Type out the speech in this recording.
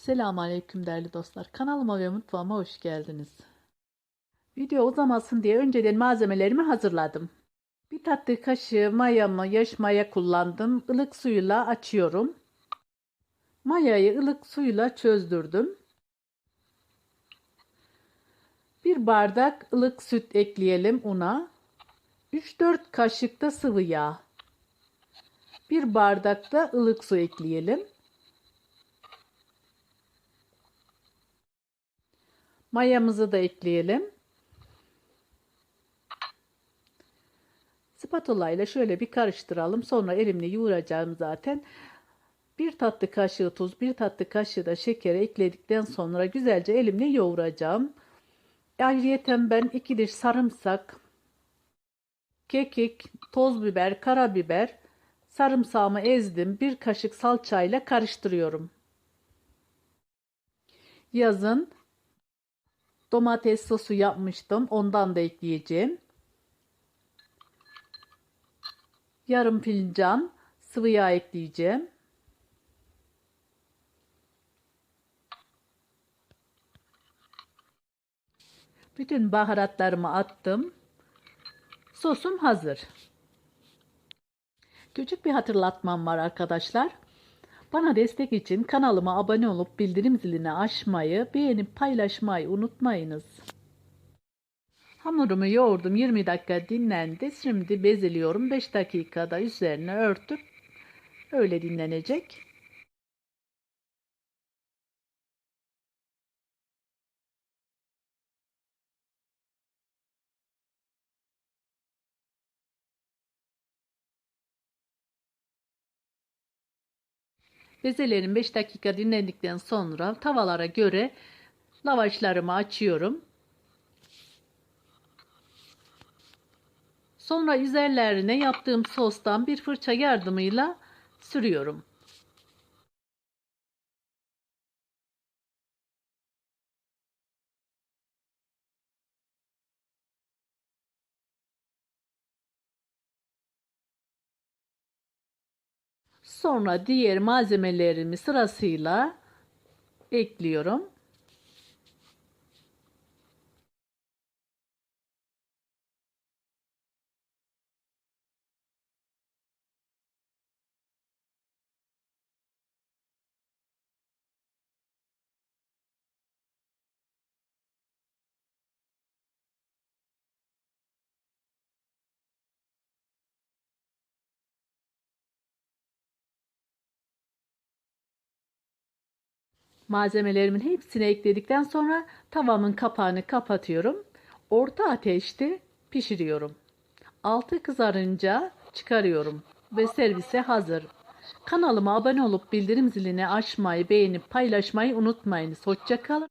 Selamünaleyküm değerli dostlar. Kanalıma ve mutfağıma hoş geldiniz. Video uzamasın diye önceden malzemelerimi hazırladım. Bir tatlı kaşığı mayamı yaş maya kullandım. Ilık suyla açıyorum. Mayayı ılık suyla çözdürdüm. Bir bardak ılık süt ekleyelim una. 3-4 kaşık da sıvı yağ. Bir bardak da ılık su ekleyelim. Mayamızı da ekleyelim. Spatula ile şöyle bir karıştıralım. Sonra elimle yoğuracağım zaten. Bir tatlı kaşığı tuz, bir tatlı kaşığı da şeker ekledikten sonra güzelce elimle yoğuracağım. Ayrıyeten ben iki diş sarımsak, kekik, toz biber, karabiber, sarımsağımı ezdim. Bir kaşık salçayla karıştırıyorum. Yazın domates sosu yapmıştım. Ondan da ekleyeceğim. Yarım fincan sıvı yağ ekleyeceğim. Bütün baharatlarımı attım. Sosum hazır. Küçük bir hatırlatmam var arkadaşlar. Bana destek için kanalıma abone olup bildirim zilini açmayı, beğenip paylaşmayı unutmayınız. Hamurumu yoğurdum 20 dakika dinlendi. Şimdi bezeliyorum 5 dakikada üzerine örtüp öyle dinlenecek. Bezelerim 5 dakika dinlendikten sonra tavalara göre lavaşlarımı açıyorum. Sonra üzerlerine yaptığım sostan bir fırça yardımıyla sürüyorum. Sonra diğer malzemelerimi sırasıyla ekliyorum. Malzemelerimin hepsini ekledikten sonra tavamın kapağını kapatıyorum. Orta ateşte pişiriyorum. Altı kızarınca çıkarıyorum ve servise hazır. Kanalıma abone olup bildirim zilini açmayı, beğenip paylaşmayı unutmayınız. Hoşçakalın.